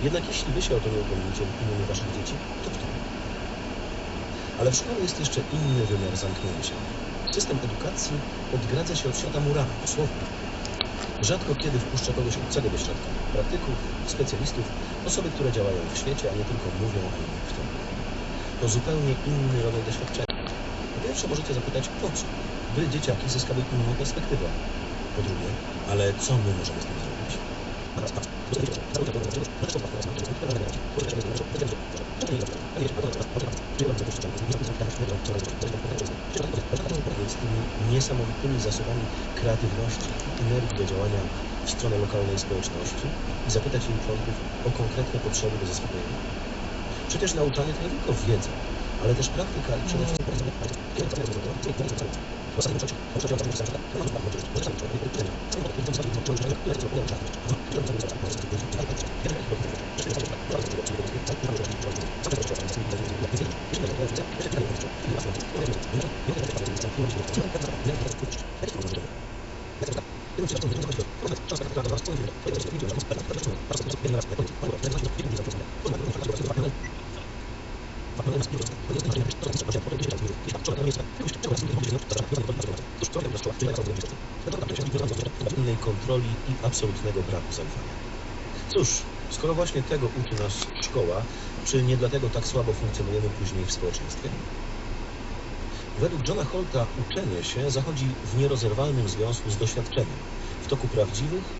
Jednak jeśli wy się o to nie upomnicie w imieniu waszych dzieci, to kto? Ale w szkole jest jeszcze inny wymiar zamknięcia. System edukacji odgradza się od świata murami, dosłownie. Rzadko kiedy wpuszcza kogoś obcego do środka. Praktyków, specjalistów, osoby, które działają w świecie, a nie tylko mówią o nim w tym. To zupełnie inny rodzaj doświadczenia. Po pierwsze możecie zapytać, po co? By dzieciaki zyskały inną perspektywę. Po drugie, ale co my możemy z tym zrobić? Tymi niesamowitymi zasobami kreatywności i energii do działania w stronę lokalnej społeczności i zapytać jej członków o konkretne potrzeby do zaspokojenia. Przecież nauczanie to nie tylko wiedza, ale też praktyka i przede innej kontroli i absolutnego braku zaufania. Cóż, skoro właśnie tego uczy nas szkoła, czy nie dlatego tak słabo funkcjonujemy później w społeczeństwie? Według Johna Holta uczenie się zachodzi w nierozerwalnym związku z doświadczeniem. W toku prawdziwych